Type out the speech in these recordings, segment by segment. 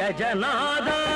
గజనాదా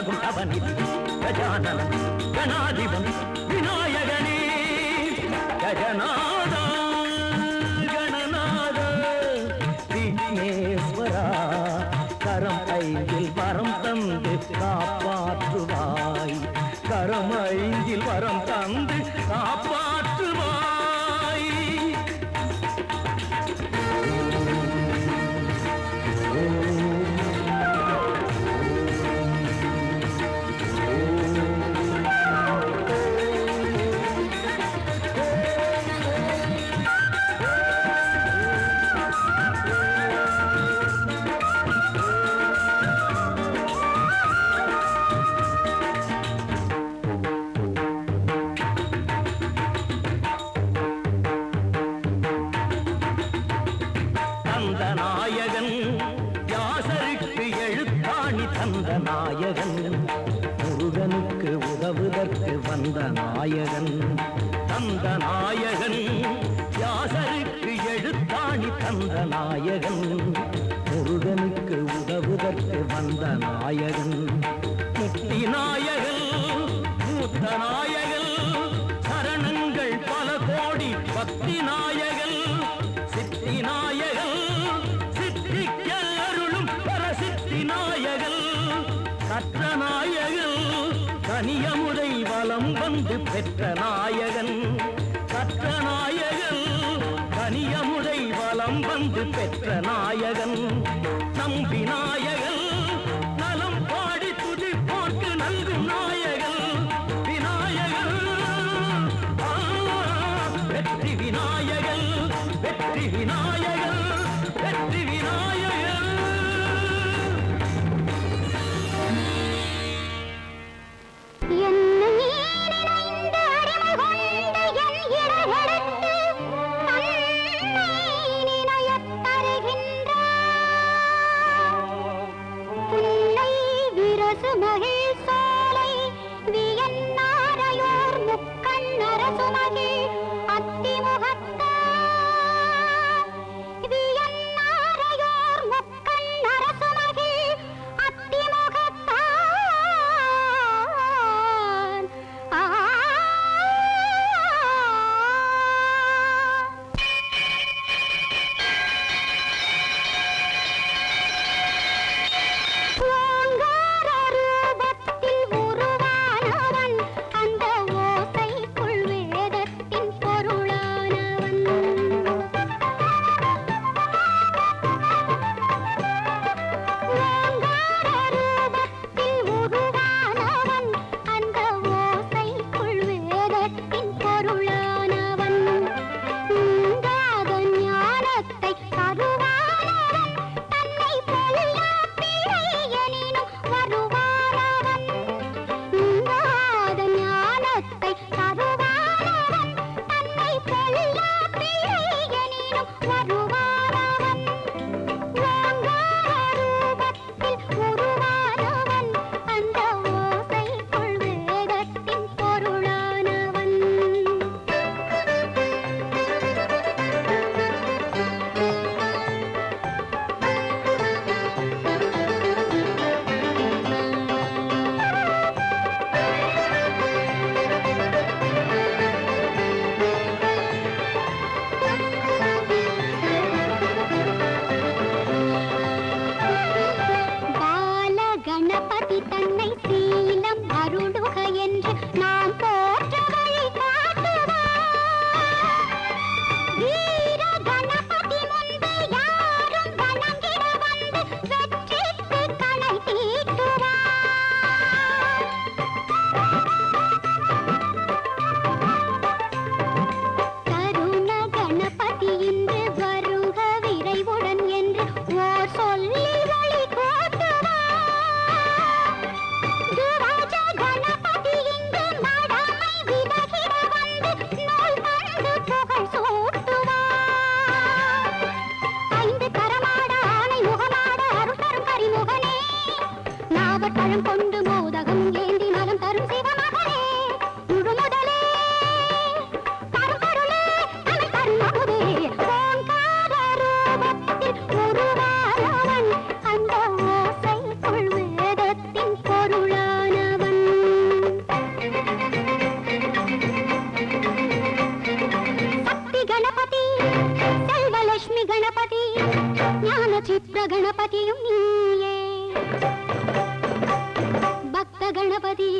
నాగుడవని గజానన గణాధిపని கற்ற நாயகன் கனியமுடை வலம் வந்து பெற்ற நாயகன். கற்ற நாயகன் கனியமுடை வலம் வந்து பெற்ற நாயகன். பிரகணபதியும் நீயே. பக்த கணபதி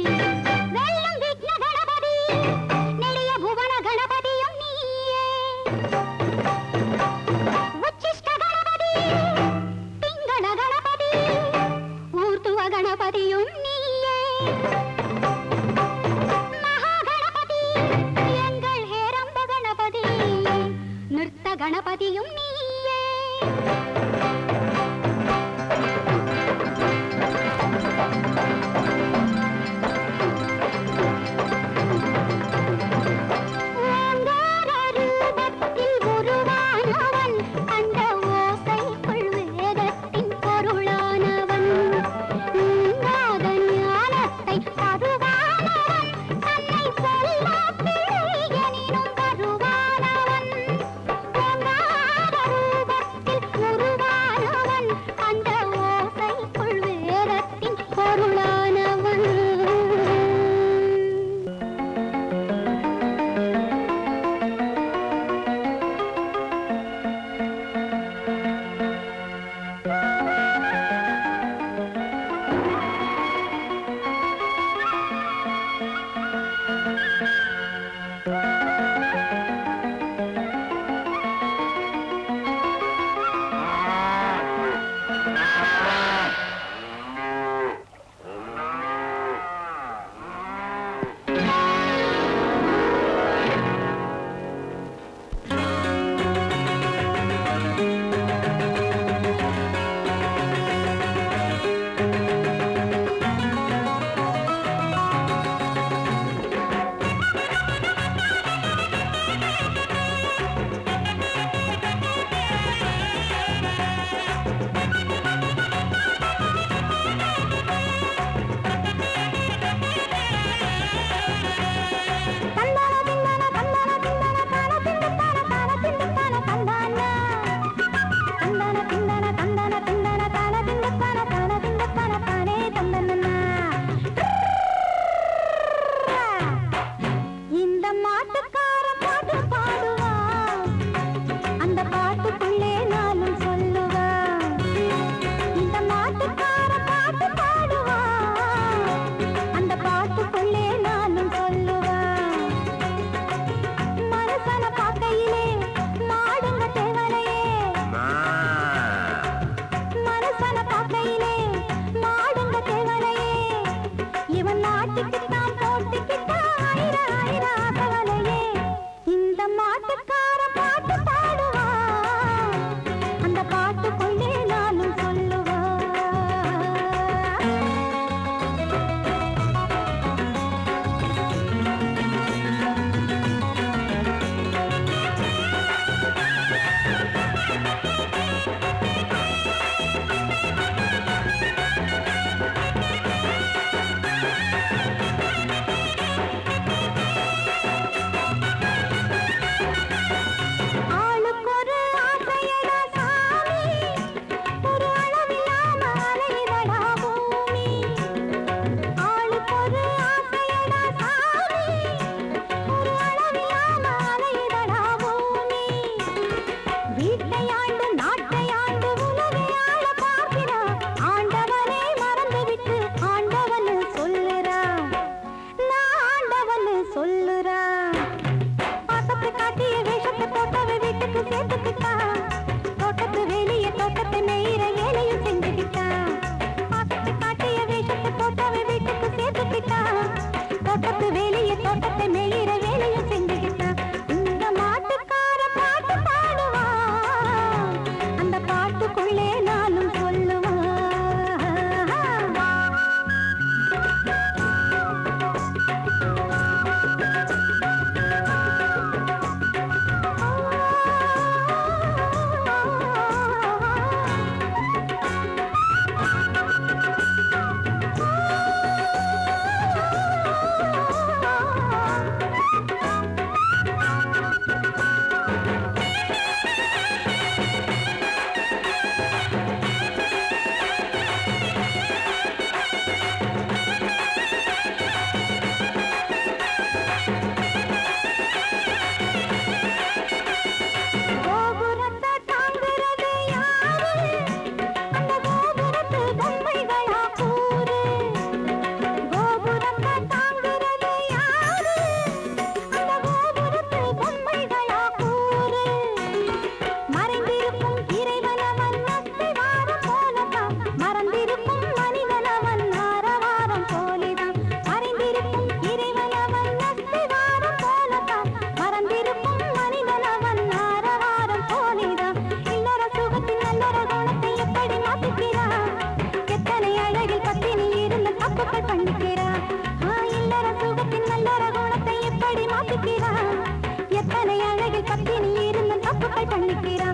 தள்ளிக்கிறார்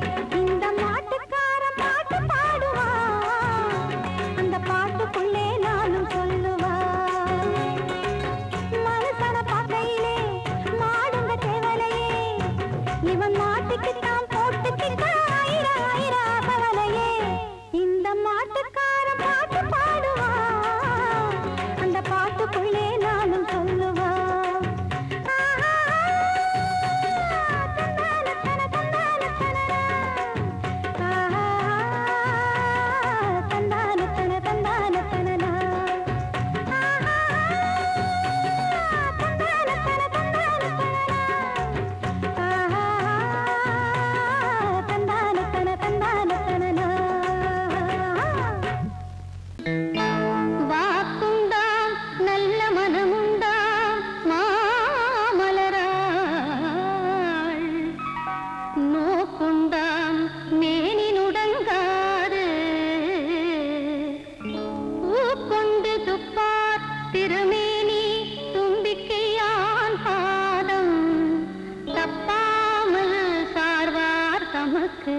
நாக்கு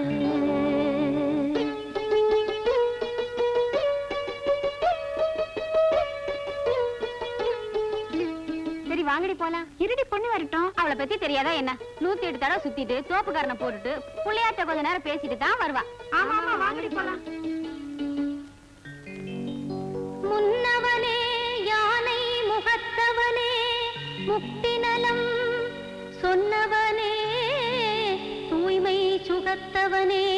சரி வாங்கடி போலாம். இருடி பொண்ணு வரட்டும். அவளை பத்தி தெரியாதா என்ன? நூத்தி எட்டு தடவை சுத்திட்டு தோப்புக்காரனை போட்டுட்டு புள்ளையாட்ட கொஞ்ச நேரம் பேசிட்டு தான் வருவா. வாங்கடி போலாம். முன்னவனே யானை முகத்தவனே முக்தி ஆண்டவனே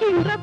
புரிந்து